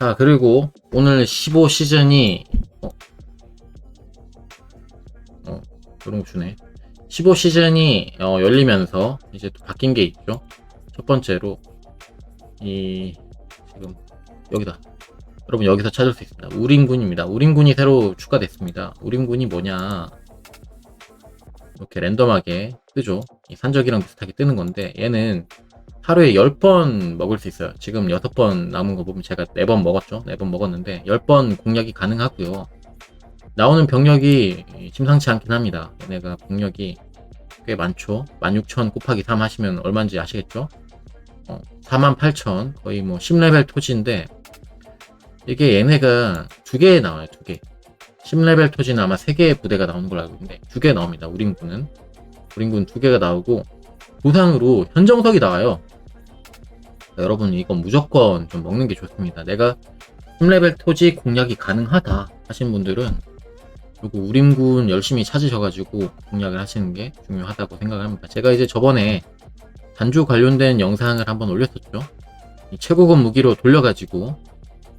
자, 그리고 오늘 15 시즌이, 어, 어, 그런 거 주네. 15 시즌이 어, 열리면서 이제 또 바뀐 게 있죠. 첫 번째로, 이, 지금, 여기다. 여러분, 여기서 찾을 수 있습니다. 우림군입니다. 우림군이 새로 추가됐습니다. 우림군이 뭐냐. 이렇게 랜덤하게 뜨죠. 이 산적이랑 비슷하게 뜨는 건데, 얘는 하루에 10번 먹을 수 있어요. 지금 6번 남은 거 보면 제가 4번 먹었죠. 4번 먹었는데 10번 공략이 가능하고요. 나오는 병력이 심상치 않긴 합니다. 얘네가 병력이 꽤 많죠. 16,000 곱하기 3 하시면 얼마인지 아시겠죠? 어, 48,000 거의 뭐 10레벨 토지인데 이게 얘네가 두 개 나와요. 두 개. 10레벨 토지는 아마 3개의 부대가 나오는 걸로 알고 있는데 두 개 나옵니다. 우린군은. 우린군 두 개가 나오고 보상으로 현정석이 나와요. 여러분 이건 무조건 좀 먹는 게 좋습니다. 내가 3레벨 토지 공략이 가능하다 하신 분들은 그리고 우림군 열심히 찾으셔가지고 공략을 하시는 게 중요하다고 생각을 합니다. 제가 이제 저번에 단주 관련된 영상을 한번 올렸었죠. 이 최고급 무기로 돌려가지고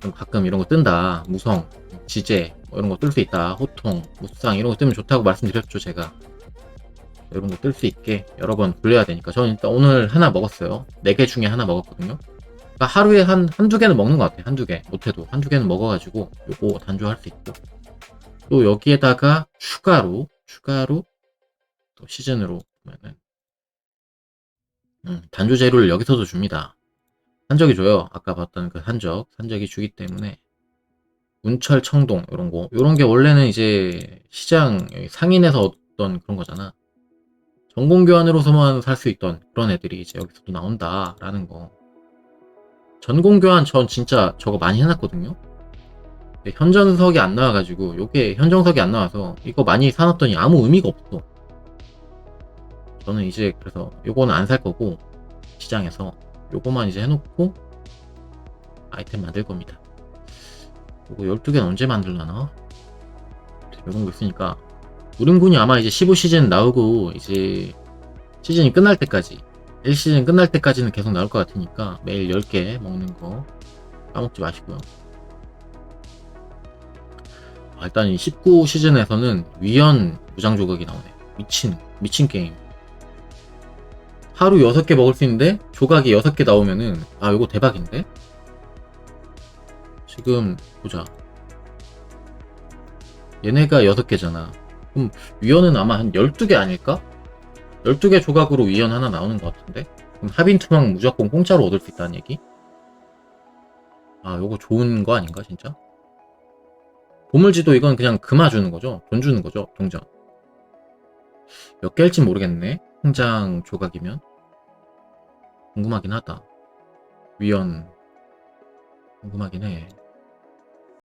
좀 가끔 이런 거 뜬다. 무성, 지제 뭐 이런 거 뜰 수 있다. 호통, 무쌍 이런 거 뜨면 좋다고 말씀드렸죠 제가. 이런 거 뜰 수 있게 여러 번 굴려야 되니까. 저는 일단 오늘 하나 먹었어요. 4개 중에 하나 먹었거든요. 그러니까 하루에 한 한두 개는 먹는 것 같아요. 한두 개. 못해도. 한두 개는 먹어가지고 요거 단조할 수 있고. 또 여기에다가 추가로 추가로 또 시즌으로 보면은 음, 단조 재료를 여기서도 줍니다. 산적이 줘요. 아까 봤던 그 산적. 산적이 주기 때문에. 운철 청동 이런 거. 이런 게 원래는 이제 시장 상인에서 얻던 그런 거잖아 전공 교환으로서만 살 수 있던 그런 애들이 이제 여기서도 나온다라는 거. 전공 교환 전 진짜 저거 많이 해놨거든요. 현전석이 안 나와가지고 요게 현정석이 안 나와서 이거 많이 사놨더니 아무 의미가 없어. 저는 이제 그래서 요거는 안 살 거고 시장에서 요거만 이제 해놓고 아이템 만들 겁니다. 요거 12개는 언제 만들라나? 이런 거 있으니까 우림군이 아마 이제 15시즌 나오고 이제 시즌이 끝날 때까지 1시즌 끝날 때까지는 계속 나올 것 같으니까 매일 10개 먹는 거 까먹지 마시고요. 아, 일단 이 19시즌에서는 위연 무장 조각이 나오네. 미친 미친 게임. 하루 6개 먹을 수 있는데 조각이 6개 나오면은 아 이거 대박인데? 지금 보자. 얘네가 6개잖아. 그럼 위원은 아마 한 12개 아닐까? 12개 조각으로 위원 하나 나오는 것 같은데? 그럼 합인 투망 무조건 공짜로 얻을 수 있다는 얘기? 아, 요거 좋은 거 아닌가, 진짜? 보물지도 이건 그냥 금화 주는 거죠? 돈 주는 거죠? 동전. 몇 개일지 모르겠네? 통장 조각이면? 궁금하긴 하다. 위원. 궁금하긴 해.